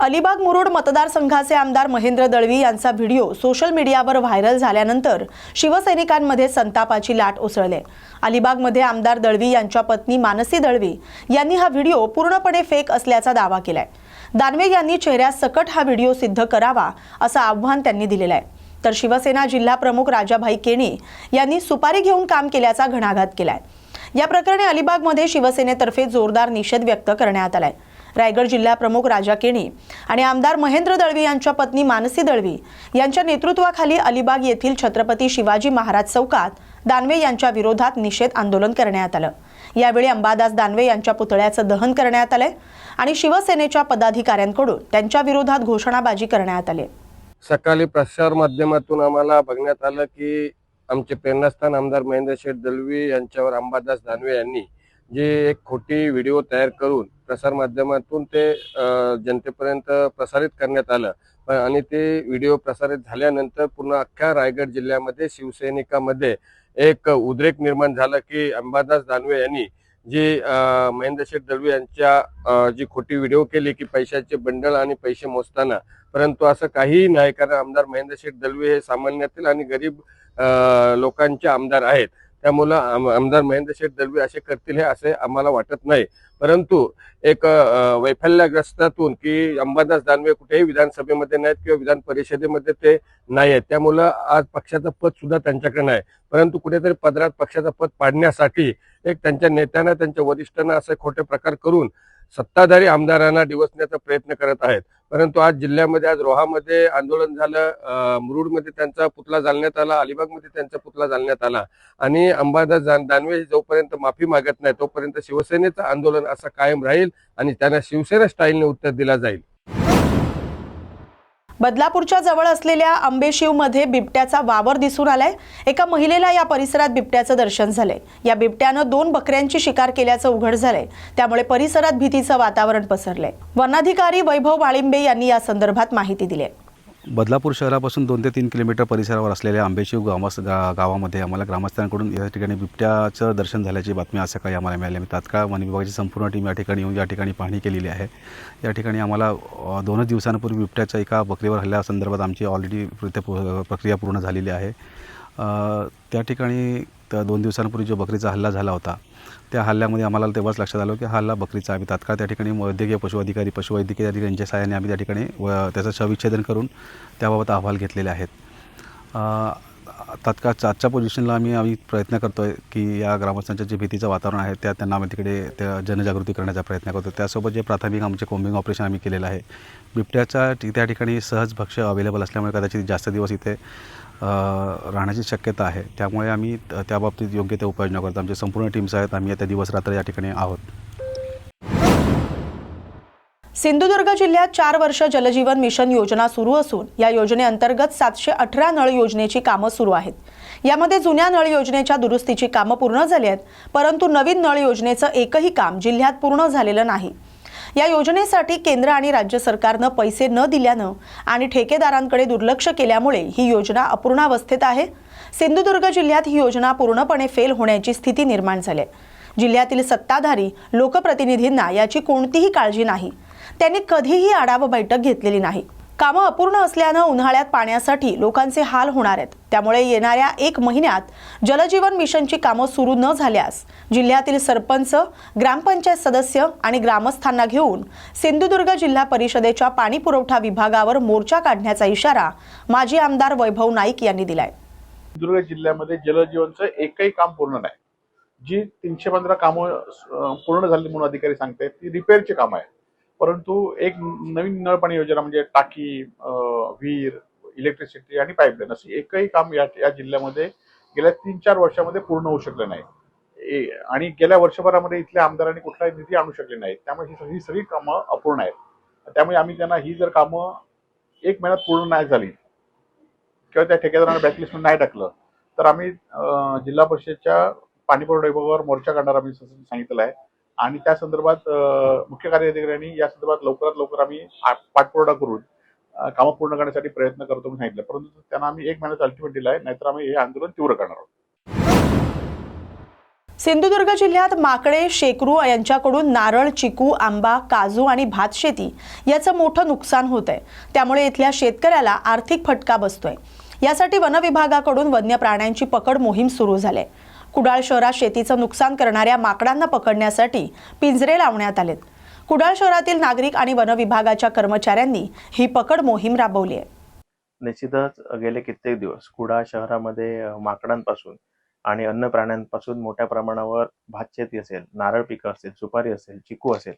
अलिबाग मुरुड मतदारसंघाचे आमदार महेंद्र दळवी यांचा व्हिडिओ सोशल मीडियावर व्हायरल झाल्यानंतर शिवसैनिकांमध्ये संतापाची लाट उसळले. अलिबागमध्ये आमदार दळवी यांच्या पत्नी मानसी दळवी यांनी हा व्हिडिओ पूर्णपणे फेक असल्याचा दावा केलाय. दानवे यांनी चेहऱ्यास सकट हा व्हिडिओ सिद्ध करावा असं आव्हान त्यांनी दिलेलं आहे. तर शिवसेना जिल्हा प्रमुख राजाभाई केणी यांनी सुपारी घेऊन काम केल्याचा घणाघात केलाय. या प्रकरणी अलिबागमध्ये शिवसेनेतर्फे जोरदार निषेध व्यक्त करण्यात आलाय. रायगड जिल्हा प्रमुख राजा केणी आणि आमदार महेंद्र दळवी यांच्या पत्नी मानसी दळवी यांच्या नेतृत्वाखाली अलिबाग येथील छत्रपती शिवाजी महाराज चौकात दानवे यांच्या विरोधात निषेध आंदोलन करण्यात आलं. यावेळी अंबादास दानवे यांच्या पुतळ्याचं दहन करण्यात आलंय आणि शिवसेनेच्या पदाधिकाऱ्यांकडून त्यांच्या विरोधात घोषणाबाजी करण्यात आली. सकाळी प्रसार माध्यमातून आम्हाला बघण्यात आलं की आमचे प्रेरणास्थान आमदार महेंद्र शेठ दलवी यांच्यावर अंबादास दानवे यांनी जे एक खोटी व्हिडिओ तयार करून प्रसार माध्यमातून ते जनतेपर्यंत प्रसारित करण्यात आलं. पण आणि ते व्हिडिओ प्रसारित झाल्यानंतर पूर्ण अख्ख्या रायगड जिल्ह्यामध्ये शिवसैनिकामध्ये एक उद्रेक निर्माण झाला की अंबादास दानवे यांनी जी महेंद्रशेठ दळवी यांच्या जी खोटी व्हिडिओ केली की पैशाचे बंडल आणि पैसे मोजताना परंतु असं काहीही नाही कारण आमदार महेंद्रशेठ दळवी हे सामान्यातील आणि गरीब लोकांचे आमदार आहेत. त्यामुळं आम- आमदार महेंद्र शेठ दळवी असे करतील हे असे आम्हाला वाटत नाही. परंतु एक वैफल्यग्रस्तातून की अंबादास दानवे कुठेही विधानसभेमध्ये नाहीत किंवा विधान परिषदेमध्ये ते नाही आहेत त्यामुळं आज पक्षाचं पद सुद्धा त्यांच्याकडे नाही. परंतु कुठेतरी पदरात पक्षाचं पद पाडण्यासाठी एक त्यांच्या नेत्यांना त्यांच्या वरिष्ठांना असे खोटे प्रकार करून सत्ताधारी आमदारांना डिवसण्याचा प्रयत्न करत आहेत. परंतु आज जिल्ह्यामध्ये आज रोहामध्ये आंदोलन झालं मुरुडमध्ये त्यांचा पुतळा जालण्यात आला अलिबागमध्ये त्यांचा पुतळा जालण्यात आला. आणि अंबादास दानवे जोपर्यंत माफी मागत नाही तोपर्यंत शिवसेनेचं आंदोलन असं कायम राहील आणि त्यांना शिवसेना स्टाईलने उत्तर दिला जाईल. बदलापूरच्या जवळ असलेल्या आंबेशिवमध्ये बिबट्याचा वावर दिसून आलाय. एका महिलेला या परिसरात बिबट्याचं दर्शन झालंय. या बिबट्यानं दोन बकऱ्यांची शिकार केल्याचं उघड झालंय. त्यामुळे परिसरात भीतीचं वातावरण पसरलंय. वनाधिकारी वैभव वाळिंबे यांनी या संदर्भात माहिती दिली आहे बदलापूर शहरापासून दोन ते तीन किलोमीटर परिसरावर असलेल्या आंबेशिव गावास गा गावामध्ये आम्हाला ग्रामस्थांकडून या ठिकाणी बिबट्याचं दर्शन झाल्याची बातमी आज सकाळी आम्हाला मिळाली. आम्ही तात्काळ वन विभागाची संपूर्ण टीम या ठिकाणी येऊन या ठिकाणी पाहणी केलेली आहे. या ठिकाणी आम्हाला दोनच दिवसांपूर्वी बिबट्याच्या एका बकरीवर हल्ल्यासंदर्भात आमची ऑलरेडी प्रक्रिया पूर्ण झालेली आहे. त्या ठिकाणी त्या दोन दिवसांपूर्वी जो बकरीचा हल्ला झाला होता त्या हल्ल्यामध्ये आम्हाला तेव्हाच लक्षात आलं की हा हल्ला बकरीचा आम्ही तात्काळ त्या ठिकाणी वैद्यकीय पशु अधिकारी पशुवैद्यकीय अधिकारी यांच्या सहाय्याने आम्ही त्या ठिकाणी व त्याचं शविच्छेदन करून त्याबाबत अहवाल घेतलेले आहेत. तात्काळ आजच्या पोझिशनला आम्ही आम्ही प्रयत्न करतो आहे की या ग्रामस्थांच्या जे भीतीचं वातावरण आहे त्या त्यांना आम्ही तिकडे त्या जनजागृती करण्याचा प्रयत्न करतो त्यासोबत जे प्राथमिक आमचे कोम्बिंग ऑपरेशन आम्ही केलेलं आहे बिबट्याचा त्या ठिकाणी सहज भक्ष अवेलेबल असल्यामुळे कदाचित जास्त दिवस इथे राहण्याची शक्यता आहे. त्यामुळे आम्ही त- त्या बाबतीत योग्य त्या उपाययोजना करतो आमचे संपूर्ण टीम्स आहेत. आम्ही आता दिवस रात्र या ठिकाणी आहोत. सिंधुदुर्ग जिल्ह्यात चार वर्ष जलजीवन मिशन योजना सुरू असून या योजनेअंतर्गत सातशे अठरा नळ योजनेची कामं सुरू आहेत. यामध्ये जुन्या नळ योजनेच्या दुरुस्तीची कामं पूर्ण झाली आहेत परंतु नवीन नळ योजनेचं एकही काम जिल्ह्यात पूर्ण झालेलं नाही. या योजनेसाठी केंद्र आणि राज्य सरकारनं पैसे न दिल्यानं आणि ठेकेदारांकडे दुर्लक्ष केल्यामुळे ही योजना अपूर्णावस्थेत आहे. सिंधुदुर्ग जिल्ह्यात ही योजना पूर्णपणे फेल होण्याची स्थिती निर्माण झाली आहे. जिल्ह्यातील सत्ताधारी लोकप्रतिनिधींना याची कोणतीही काळजी नाही. त्यांनी कधीही आढावा बैठक घेतलेली नाही. कामं अपूर्ण असल्यानं उन्हाळ्यात पाण्यासाठी लोकांचे हाल होणार आहेत. त्यामुळे येणाऱ्या एक महिन्यात जलजीवन मिशनची कामं सुरू न झाल्यास जिल्ह्यातील सरपंच ग्रामपंचायत सदस्य आणि ग्रामस्थांना घेऊन सिंधुदुर्ग जिल्हा परिषदेच्या पाणी पुरवठा विभागावर मोर्चा काढण्याचा इशारा माजी आमदार वैभव नाईक यांनी दिलाय. सिंधुदुर्ग जिल्ह्यामध्ये जलजीवनचं एकही काम पूर्ण नाही. जी तीनशे पंधरा कामं पूर्ण झाली म्हणून अधिकारी सांगतायत ती रिपेअरची कामं आहे परंतु एक नवीन नळपाणी योजना म्हणजे टाकी विहीर इलेक्ट्रिसिटी आणि पाईपलाईन असं एकही काम या या जिल्ह्यामध्ये गेल्या तीन चार वर्षामध्ये पूर्ण होऊ शकलं नाही. ए- आणि गेल्या वर्षभरामध्ये इथल्या आमदारांनी कुठलाही निधी आणू शकले नाहीत. त्यामुळे ही सगळी सगळी कामं अपूर्ण आहेत. त्यामुळे आम्ही त्यांना ही जर कामं एक महिन्यात पूर्ण नाही झाली किंवा त्या ठेकेदारांना बॅकलिस्टमध्ये नाही टाकलं तर आम्ही जिल्हा परिषदच्या पाणीपुरवठा विभागावर मोर्चा काढणार आम्ही सांगितलं आहे. आणि त्या संदर्भात मुख्य कार्याधिकाऱ्यांनी या संदर्भात लवकरात लवकर आम्ही पाठपुरावा करून कामं पूर्ण करण्यासाठी प्रयत्न करतो म्हणून सांगितलं. परंतु त्यांना आम्ही एक महिन्याचा अल्टिमेट दिला आहे नाहीतर आम्ही हे आंदोलन तीव्र करणार आहोत. सिंधुदुर्ग जिल्ह्यात माकडे शेकरू यांच्याकडून नारळ चिकू आंबा काजू आणि भात शेती याचं मोठं नुकसान होत आहे त्यामुळे इथल्या शेतकऱ्याला आर्थिक फटका बसतोय. यासाठी वन विभागाकडून वन्य प्राण्यांची पकड मोहीम सुरू झाली आहे. कुडाळ शहरात शेतीचं नुकसान करणाऱ्या माकडांना पकडण्यासाठी पिंजरे लावण्यात आलेत. कुडाळ शहरातील नागरिक आणि वनविभागाच्या कर्मचाऱ्यांनी ही पकड मोहीम राबवली आहे. निश्चितच गेले कित्येक दिवस कुडाळ शहरामध्ये माकडांपासून आणि अन्य प्राण्यांपासून मोठ्या प्रमाणावर भातशेती असेल नारळ पिकं असेल सुपारी असेल चिकू असेल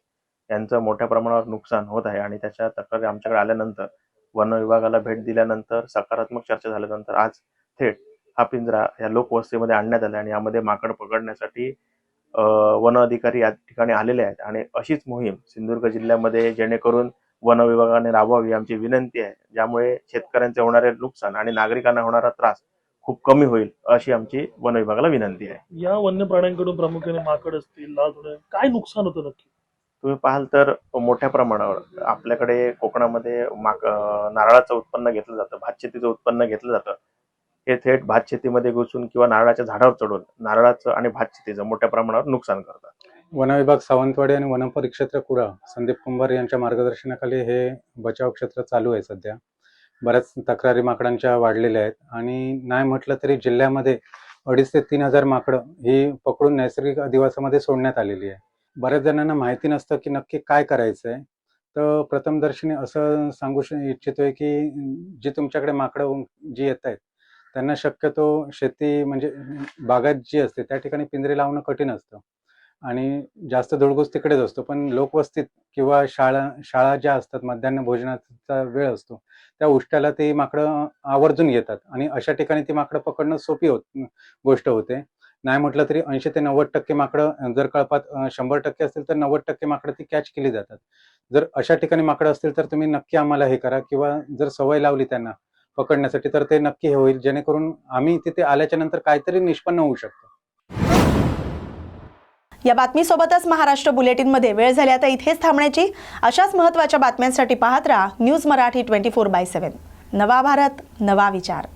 यांचं मोठ्या प्रमाणावर नुकसान होत आहे आणि त्याच्या तक्रारी आमच्याकडे आल्यानंतर वन विभागाला भेट दिल्यानंतर सकारात्मक चर्चा झाल्यानंतर आज थेट हा पिंजरा या लोकवस्तीमध्ये आणण्यात आला आणि यामध्ये माकड पकडण्यासाठी वन अधिकारी या ठिकाणी आलेले आहेत. आणि अशीच मोहीम सिंधुदुर्ग जिल्ह्यामध्ये जेणेकरून वन विभागाने राबवावी आमची विनंती आहे. ज्यामुळे शेतकऱ्यांचे होणारे नुकसान आणि नागरिकांना होणारा त्रास खूप कमी होईल अशी आमची वन विभागाला विनंती आहे. या वन्य प्राण्यांकडून प्रामुख्याने माकड असतील काय नुकसान होतं नक्की? तुम्ही पाहाल तर मोठ्या प्रमाणावर आपल्याकडे कोकणामध्ये माक नारळाचं उत्पन्न घेतलं जातं भातशेतीचं उत्पन्न घेतलं जातं. हे थेट भात शेतीमध्ये घुसून किंवा नारळाच्या झाडावर चढून नारळाचं आणि भात शेतीचं मोठ्या प्रमाणावर नुकसान करतात. वनविभाग सावंतवाडी आणि वनपरिक्षेत्र कुडा संदीप कुंभार यांच्या मार्गदर्शनाखाली हे बचाव क्षेत्र चालू आहे सध्या. बऱ्याच तक्रारी माकडांच्या वाढलेल्या आहेत आणि नाही म्हटलं तरी जिल्ह्यामध्ये अडीच ते तीन हजार माकडं ही पकडून नैसर्गिक अधिवासामध्ये सोडण्यात आलेली आहे. बऱ्याच जणांना माहिती नसतं की नक्की काय करायचं आहे तर प्रथमदर्शनी असं सांगू इच्छितोय की जी तुमच्याकडे माकडं जी येत आहेत त्यांना शक्यतो शेती म्हणजे बागात जी असते त्या ठिकाणी पिंजरे लावणं कठीण असतं. आणि जास्त धुळगूस तिकडेच असतो. पण लोकवस्तीत किंवा शाळा शाळा ज्या असतात मध्यान्ह भोजनाचा वेळ असतो त्या उष्ट्याला ती माकडं आवर्जून येतात. आणि अशा ठिकाणी ती माकडं पकडणं सोपी होत गोष्ट होते. नाही म्हटलं तरी ऐंशी ते नव्वद टक्के माकडं जर कळपात शंभर टक्के असतील तर नव्वद टक्के माकडं ती कॅच केली जातात. जर अशा ठिकाणी माकडं असतील तर तुम्ही नक्की आम्हाला हे करा किंवा जर सवय लावली त्यांना पकडण्यासाठी तर ते नक्की हे होईल. जेणेकरून आम्ही तिथे आल्याच्यानंतर काहीतरी निष्पन्न होऊ शकतो. या बातमीसोबतच महाराष्ट्र बुलेटिनमध्ये वेळ झाली. आता इथेच थांबण्याची अशाच महत्त्वाच्या बातम्यांसाठी पाहत राहा news Marathi twenty four by seven. नवा भारत नवा विचार.